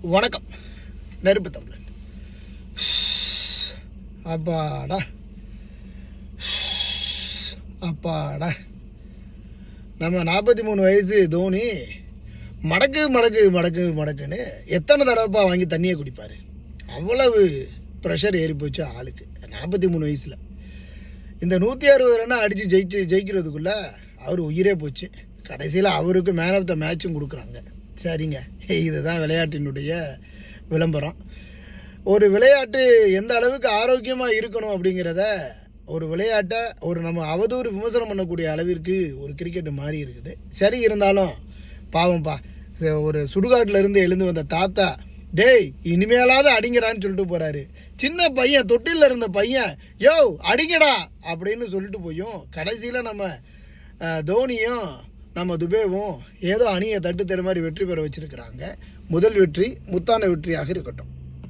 வணக்கம். நெருப்பு தமிழன் அப்பாடா. அப்பாடா. நம்ம நாற்பத்தி மூணு வயசு தோனி மடக்கு மடக்கு மடக்கு மடக்குன்னு எத்தனை தடவைப்பா வாங்கி தண்ணியை குடிப்பார்? அவ்வளவு ப்ரெஷர் ஏறி போச்சு ஆளுக்கு. நாற்பத்தி மூணு வயசில். இந்த நூற்றி அறுபது ரன்னா அடித்து ஜெயிச்சு ஜெயிக்கிறதுக்குள்ளே அவர் உயிரே போச்சு. கடைசியில் அவருக்கு மேன் ஆஃப் த மேட்சும் கொடுக்குறாங்க. சரிங்க. இதுதான் விளையாட்டினுடைய விளம்பரம். ஒரு விளையாட்டு எந்த அளவுக்கு ஆரோக்கியமாக இருக்கணும் அப்படிங்கிறத ஒரு விளையாட்டை ஒரு நம்ம அவதூறு விமர்சனம் பண்ணக்கூடிய அளவிற்கு ஒரு கிரிக்கெட் மாறி இருக்குது. சரி இருந்தாலும் பாவம்ப்பா இது ஒரு சுடுகாட்டில் இருந்து எழுந்து வந்த தாத்தா டேய் இனிமேலாவது அடிங்கடான்னு சொல்லிட்டு போகிறாரு சின்ன பையன் தொட்டிலில் இருந்த பையன் யோ அடிங்கடா அப்படின்னு சொல்லிட்டு போயும் கடைசியில் நம்ம தோனியும் நம்ம துபேவும் ஏதோ அணியை தட்டு தரு மாதிரி வெற்றி பெற வச்சிருக்கிறாங்க. முதல் வெற்றி முத்தான வெற்றியாக இருக்கட்டும்.